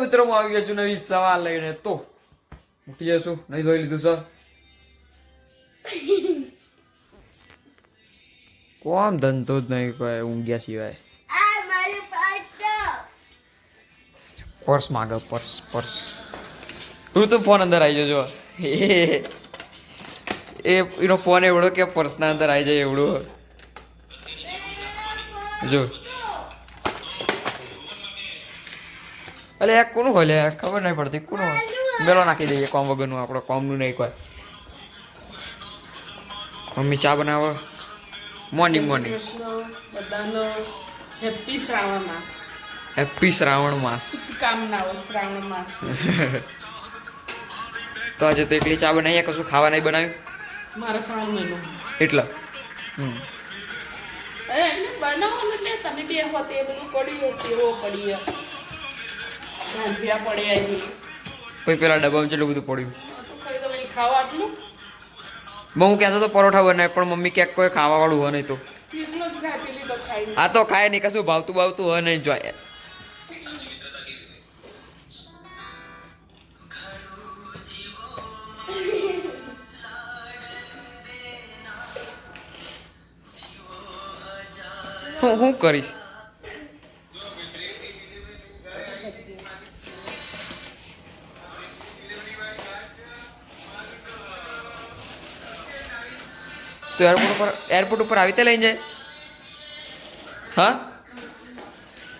મિત્રો હું આવી ગયો છું નવી સવાલ લઈને. તો ઉઠી જશું નહીં ધોઈ લીધું સર. કોમ ધંધો જ નહીં કોઈ ઊંઘ્યા સિવાય. પર્સ માગે પર્સ પર્સ. હું તો ફોન અંદર આવી જજો. એ એ એનો ફોન એવડો કે પર્સના અંદર આવી જાય એવડો. જો. અલે આ કોનું હોય લે ખબર નહીં પડતી કોનું મેલો નાખી દઈએ કોમ વગરનું આપણે કોમનું નહીં કોઈ. મમ્મી ચા બનાવો? Morning morning. બધાનો હેપી શ્રાવણ માસ. હેપી શ્રાવણ માસ. કામનાઓ શ્રાવણ માસ. તો આજે તો એકલી ચા બનાવીએ કશું ખાવા નહીં બનાવ્યું? મારા શ્રાવણ મહિનો. એટલા. હમ. એટલે બનાવવાનું એટલે તમે બે હોત એ બધું પડ્યું સેવો પડી ગાંઠિયા પડ્યા છે કોઈ પેલા ડબ્બામાં કેટલું બધું પડ્યું. ખાવા આટલું. હું કહેતો તો પરોઠા બનાવે પણ મમ્મી ક્યાંક કોઈ ખાવા વાળું હોય નહીં તો. પેલી તો ખાય નહીં. કશું ભાવતું ભાવતું હોય નહીં જોઈએ હું હું કરીશ? તો એરપોર્ટ ઉપર એરપોર્ટ ઉપર આવી રીતે લઈ જાય. હા?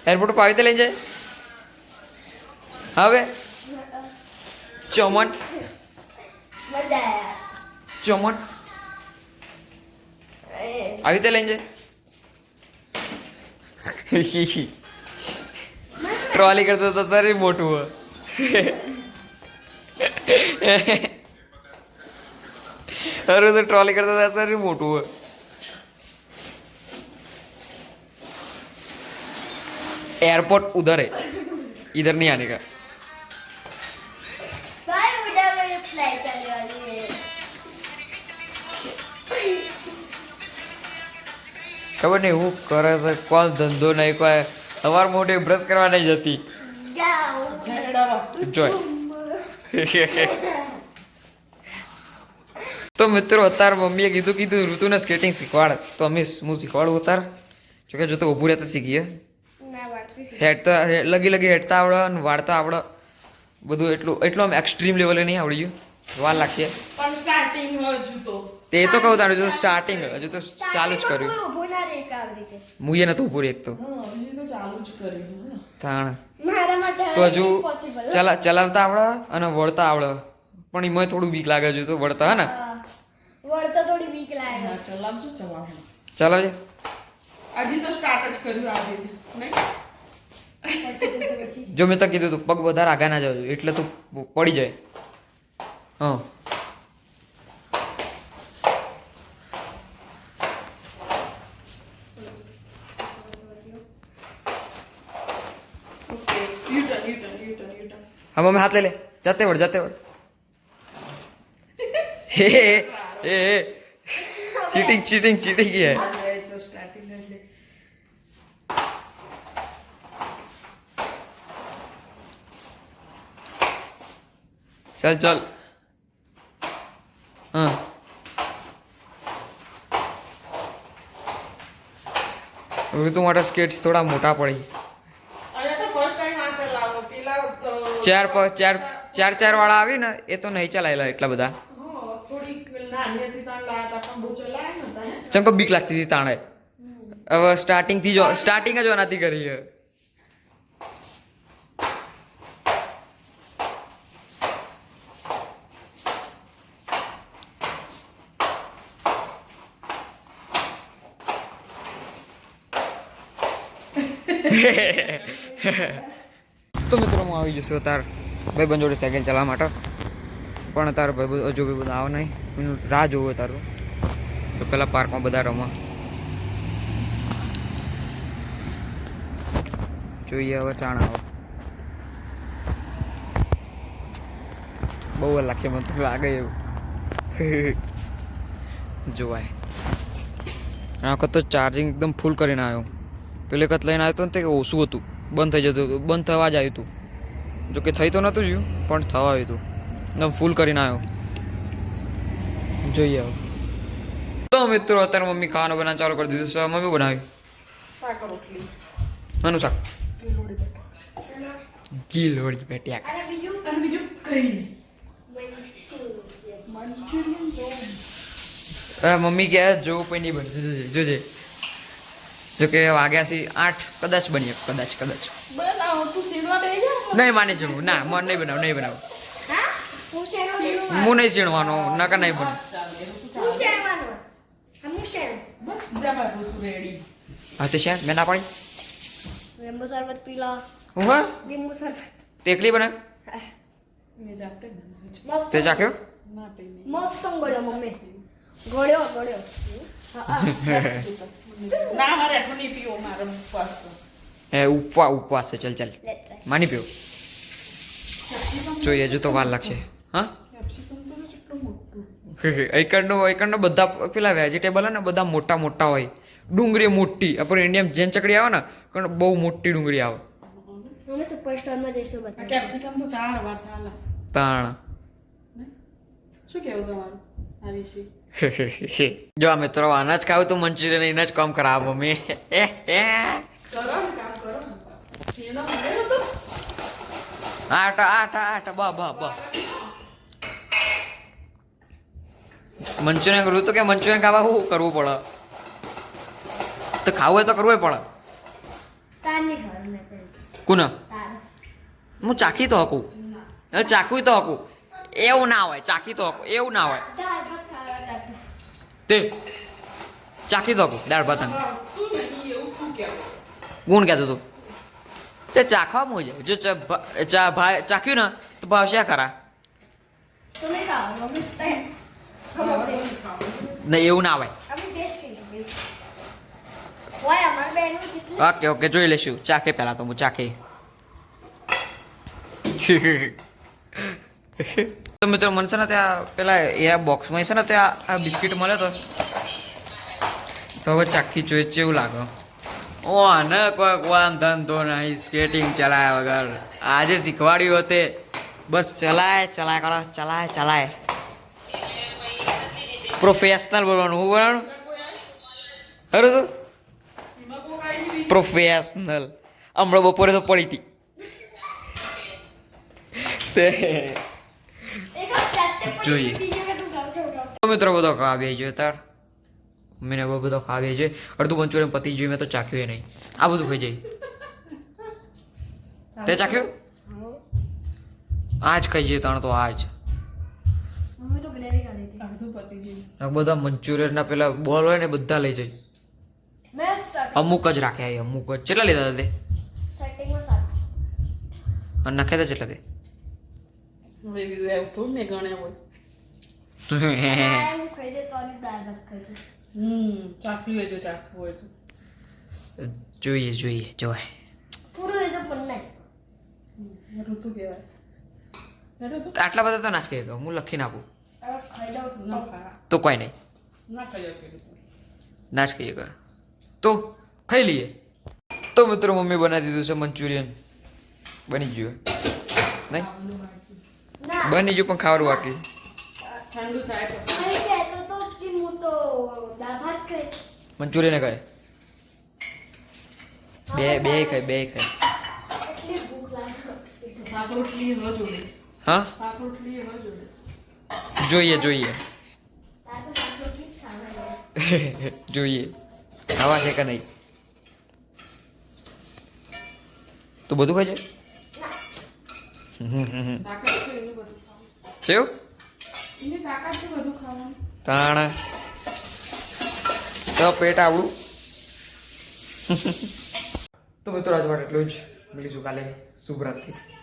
એરપોર્ટ ઉપર આવી રીતે લઈ જાય? હવે? ચમન? ચમન? આવી રીતે લઈને જાય? ટ્રોલી કરતો તો સર મોટું હોય. અરે તો ટ્રોલી કરતો તો સર મોટું હોય एयरपोर्ट उधर है इधर नहीं आने का ભાઈ ઉડા મેરે ફ્લાઇટ ચાલી વાલી હે ખબર નહીં હું કરે છે કોણ ધંધો નહીં કોઈ સવાર મોટી બ્રશ કરવા નહીં જતી જાઓ જોય તો મિત્રો અત્યારે મમ્મીએ કીધું કીધું ઋતુને સ્કેટિંગ શીખવાડ. તો અમે હું શીખવાડું અત્યારે જોકે જો તો ઊભું રહેતા શીખીએ. હેડતા હે- લગી લગી હેડતા આવડે અને વાળતા આવડે. બધું એટલું એટલું આમ એક્સ્ટ્રીમ લેવલે નહીં આવડ્યું વાર લાગશે. પણ સ્ટાર્ટિંગ હજુ તો. તે તો કહું તારું જો સ્ટાર્ટિંગ હજુ તો ચાલુ જ કર્યું. ઊભું ના રહે કાવ રીતે. મુએ નતું ઊભું એક તો. હા હજી તો ચાલુ જ કર્યું તાણ. તો હજુ ચલા ચલાવતા આવડે અને વળતા આવડે. પણ એમાં થોડું બીક લાગે છે તો વળતા હે ને? હા. થોડી બીક લાગે. હા ચલાવજો ચલાવજો. ચાલો જે હજી તો સ્ટાર્ટ જ કર્યું આજે જ નહીં? જો મેં તો કીધું તું પગ વધારે આગા ના જાવ એટલે તું પડી જાય. હા. હા મમ્મી હાથ લઈ લે. જાતે વળ જાતે વળ. હે હે હે હે ચીટિંગ ચીટિંગ ચીટિંગ की है હવે તો સ્ટાર્ટિંગ એટલે चल चल हाँ ઋતુ માટે સ્કેટ્સ થોડા મોટા પડી અને તો ફર્સ્ટ ટાઈમ આ ચલાવો પેલા તો ચાર પ ચાર ચાર ચાર વાળા આવી ને એ તો નહીં ચલાયેલા એટલા બધા ચમકો બીક લાગતી હતી તાણે? હવે સ્ટાર્ટિંગથી સ્ટાર્ટિંગ જ ઓનાથી કરી છે. તો મિત્રો, હું આવી જશું તાર ભાઈ બંધ જોડે સાયકલ ચલાવવા માટે. પણ તાર ભાઈ હજુ ભાઈ બધું આવો નહીં. રાહ જોવો તારું. તો પેલા પાર્કમાં બધા રમવા જોઈએ હવે ચાણા આવે બહુ લાગશે મને તો લાગે એવું. જોવાય. આ વખત તો ચાર્જિંગ એકદમ ફૂલ કરીને આવ્યો. પેલી વખત લઈને આવ્યો હતો ને તે ઓછું હતું. બંધ થઈ જતું હતું. બંધ થવા જ આવ્યું હતું. જોકે થઈ તો નહોતું જ્યું પણ થવા આવ્યું હતું. એકદમ ફૂલ કરીને આવ્યો. જોઈએ હવે. તો મિત્રો અત્યારે મમ્મી ખાવાનું બનાવવાનું ચાલુ કરી દીધું છે. મમ્મી બનાવ્યું શાક રોટલી. મનુ શાક. લોડી બટાકા બેટ્યા અને બીજું? અને બીજું કઈ મમ્મી કહે જો કોઈ નહીં બનશે જોજે જોજે. જો કે વાગ્યા છે આઠ કદાચ બનીએ કદાચ કદાચ. બનાવો નહીં માની ચણવું ના મન નહીં બનાવ નહીં બનાવ. હું? નહીં સીણવાનો નકા નહીં બને ચાલે હું હું શેરવાનો હું શેર બસ જમા તું રેડી હા તે છે મેં ના પાડી લીંબુ શરબત પી લો હું હા લીંબુ શરબત તે એકલી બનાવ મેં જાતે બનાવ્યું છે મસ્ત તે ચાખ્યો ના પી મેં મસ્ત ગળ્યો મમ્મી ગળ્યો ગળ્યો ના મારે એટલું નહીં પીવો મારો ઉપવાસ એ ઉપવા ઉપવાસ છે ચલ ચલ લેટ ટ્રાય માની પીવો જોઈએ જો તો વાર લાગશે હા કેપ્સિકમ તો કેટલું મોટું એકણનો એકણનો બધા પેલા વેજીટેબલ ને બધા મોટા મોટા હોય. ડુંગળી મોટી. આપણે ઇન્ડિયમ જેન ચકડી આવે ને પણ બહુ મોટી ડુંગળી આવે. અમે સુપરસ્ટારમાં જઈશું બધા. કેપ્સિકમ તો ચાર વાર ચાલે. તાણ. શું કહેવું તમારું? આ વિશે? જો આ મિત્રો આના જ ખાવું તો મંચુરિયન એના જ કામ કરાવ મમ્મી. આઠ આટ આટ આટ. બા બા બા. મંચુરિયન કરવું તો કે મંચુરિયન ખાવા શું કરવું પડે? તો ખાવું હોય તો કરવું પડે. કુના? હું ચાખી તો હકું. ચાખવી તો હકું. એવું ના હોય ચાખી તો હકું. એવું ના હોય. તે ચાખી તો હકું દાળ ભાત ગુણ કહેતું તું. તે ચાખવા મોજે જો ચા ભાઈ ચાખ્યું ને તો ભાવશ્યા ખરા નહીં એવું ના જેટલી ઓકે ઓકે જોઈ લેશું ચાખે પહેલાં તો હું ચાખે. તો મિત્રો મને છે ને ત્યાં પેલા એ બોક્સમાં છે ને ત્યાં આ બિસ્કિટ મળે તો? તો હવે ચાખી જોઈએ કેવું લાગે? ઓ આને કોઈ વામ ધંધો નહીં સ્કેટિંગ ચલાય વગર. આજે શીખવાડ્યું હોતે. બસ ચલાય ચલાય કરો ચલાય ચલાય. પ્રોફેશનલ બોલવાનું હું બોલવાનું? ખરું તું? પ્રોફેશનલ હમણાં બપોરે તો પડી હતી. તે. જોઈએ. મિત્રો બધો ખાવા જોઈએ તાર. મમ્મીને બહુ બધો ખાવા જોઈએ અડધું મંચુરિયન પતી જોઈએ મેં તો ચાખ્યું નહીં. આ બધું ખાઈ જાય. તે ચાખ્યું? આજ ખાઈ જઈએ તાણ તો આજ બધા મંચુરિયનના પેલા બોલ હોય ને બધા લઈ જાય અમુક જ રાખ્યા એ અમુક જ. કેટલા લીધા હતા તે. અને નાખ્યા હતા કેટલા તે? જોઈએ જોઈએ જોવાય. આટલા બધા તો નાચ કહી હું લખીને આપું. તો કોઈ નહીં. ના જ કહીએ કે? તો ખાઈ લઈએ. તો મિત્રો મમ્મી બનાવી દીધું છે મંચુરિયન. બની ગયું નહીં? બની ગયું પણ ખાવાનું બાકી. મંચુરિયન ખાય. બે બે ખાય. બે ખાય. એટલી ભૂખ લાગે. શાક રોટલી ન જોડે હા? જોઈએ જોઈએ તાર તો શાક રોટલી જ ખાવાની જોઈએ. ખાવા છે કે નહીં? તો બધું ખાય છે તાણ. સ પેટ આવડું. તો મિત્રો આજ માટે એટલું જ. મળીશું કાલે શુભરાત્રી